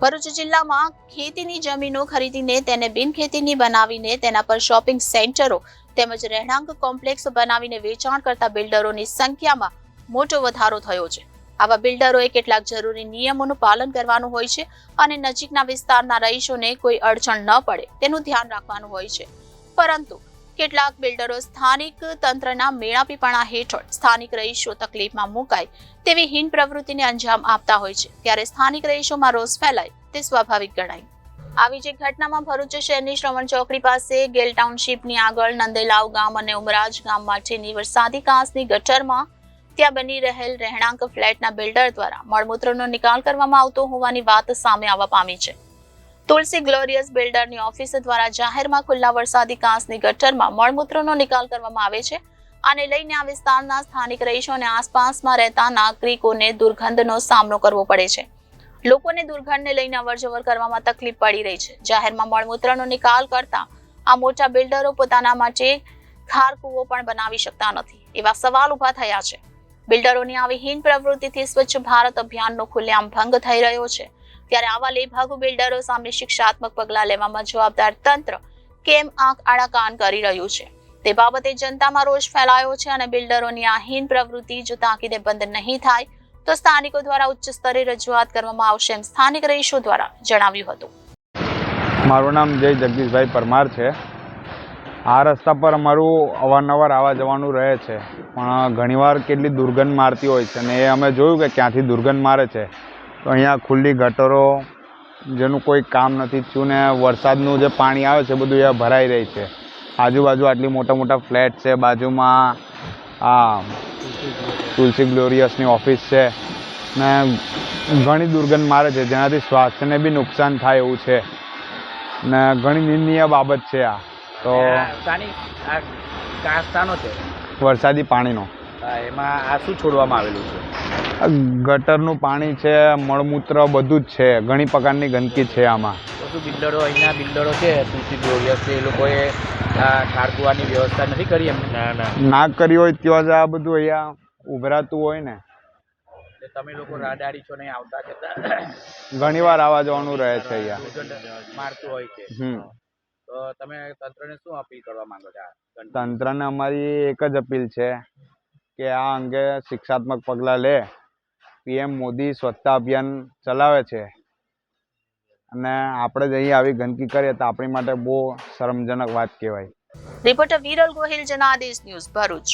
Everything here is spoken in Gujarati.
ભરૂચ જિલ્લામાં ખેતીની જમીનો ખરીદીને તેને બિનખેતીની બનાવીને તેના પર શોપિંગ સેન્ટરો તેમજ રહેણાંક કોમ્પ્લેક્સ બનાવીને વેચાણ કરતા બિલ્ડરોની સંખ્યામાં મોટો વધારો થયો છે. આવા બિલ્ડરોએ કેટલાક જરૂરી નિયમોનું પાલન કરવાનું હોય છે અને નજીકના વિસ્તારના રહીશોને કોઈ અડચણ ન પડે તેનું ધ્યાન રાખવાનું હોય છે. પરંતુ કેટલાક બિલ્ડરો સ્થાનિક તંત્રના મેળાપીપણા હેઠળ સ્થાનિક રહીશો તકલીફમાં મુકાય તેવી હીન પ્રવૃત્તિને અંજામ આપતા હોય છે. ત્યારે સ્થાનિક રહીશોમાં રોષ ફેલાય તે સ્વાભાવિક ગણાય. આવી જ ઘટનામાં ભરૂચ શહેરની શ્રવણ ચોકડી પાસે ગેલ ટાઉનશીપની આગળ નંદેલાવ ગામ અને ઉમરાજ ગામ માટેની વરસાદી કાંસની ગટરમાં ત્યાં બની રહેલ રહેણાંક ફ્લેટના બિલ્ડર દ્વારા મળમૂત્રનો નિકાલ કરવામાં આવતો હોવાની વાત સામે આવવા પામી છે. તુલસી ગ્લોરિયસ બિલ્ડરની ઓફિસ દ્વારા જાહેરમાં ખુલ્લા વરસાદી કાંસની ગટરમાં મળમૂત્રનો નિકાલ કરવામાં આવે છે. આને લઈને આ વિસ્તારના સ્થાનિક રહીશો અને આસપાસમાં રહેતા નાગરિકોને દુર્ગંધનો સામનો કરવો પડે છે. લોકોને દુર્ગંધને લઈને અવરજવર કરવામાં તકલીફ પડી રહી છે. જાહેરમાં મળમૂત્રનો નિકાલ કરતા આ મોટા બિલ્ડરો પોતાના માટે ખાર કૂવો પણ બનાવી શકતા નથી, એવા સવાલ ઊભા થયા છે. બિલ્ડરોની આવી હીન પ્રવૃત્તિથી સ્વચ્છ ભારત અભિયાનનો ખુલ્લેઆમ ભંગ થઈ રહ્યો છે. ત્યારે આવા લેભાગુ બિલ્ડરો સામે શિક્ષાત્મક પગલાં લેવામાં જવાબદાર તંત્ર કેમ આંખ આડા કાન કરી રહ્યું છે? તે બાબતે જનતામાં રોષ ફેલાયો છે અને બિલ્ડરોની આ હીન પ્રવૃત્તિ જો તાકીદે બંધ નહીં થાય, તો સ્થાનિકો દ્વારા ઉચ્ચ સ્તરે રજૂઆત કરવામાં આવશે એમ સ્થાનિક રહીશો દ્વારા જણાવ્યું હતું. મારું નામ જય જગદીશભાઈ પરમાર છે. આ રસ્તા પર અમારું અવારનવાર આવવા જવાનું રહે છે. પણ ઘણીવાર કેટલી દુર્ગંધ મારતી હોય છે અને એ અમે જોયું કે ક્યાંથી દુર્ગંધ મારે છે. અહીંયા ખુલ્લી ગટરો જેનું કોઈ કામ નથી થયું ને વરસાદનું જે પાણી આવે છે બધું અહીંયા ભરાઈ રહી છે. આજુબાજુ આટલી મોટા મોટા ફ્લેટ છે બાજુમાં આ તુલસી ગ્લોરિયસની ઓફિસ છે. ને ઘણી દુર્ગંધ મારે છે જેનાથી સ્વાસ્થ્યને બી નુકસાન થાય એવું છે. ને ઘણી નિંદનીય બાબત છે આ. તો વરસાદી પાણીનો. એમાં આ શું છોડવામાં આવેલું છે. ગટરનું પાણી છે મળમૂત્ર બધું જ છે ઘણી પ્રકારની ગંદકી છે આમાં. તો શું બિલ્ડરો અહીંના બિલ્ડરો છે તુલસી ગ્લોરિયસ છે એ લોકોએ આ ખારકુવાની વ્યવસ્થા નથી કરી એમ ના ના. ના કરી હોય ત્યાં જ આ બધું અહીંયા ઉભરાતું હોય ને. તમે લોકો રાડાડી છો નહીં આવતા જતા? ઘણી વાર આવવા જવાનું રહે છે અહીંયા. મારતું હોય છે. હમ. તો તમે તંત્રને શું અપીલ કરવા માંગો છો તંત્રને અમારી એક જ અપીલ છે કે આ અંગે શિક્ષાત્મક પગલાં લે. પીએમ મોદી સ્વચ્છતા અભિયાન ચલાવે છે. અને આપણે જ અહીં આવી ગંદકી કરીએ તો આપણી માટે બહુ શરમજનક વાત કહેવાય. Reporter Viral Gohil, Janadesh news Bharuch.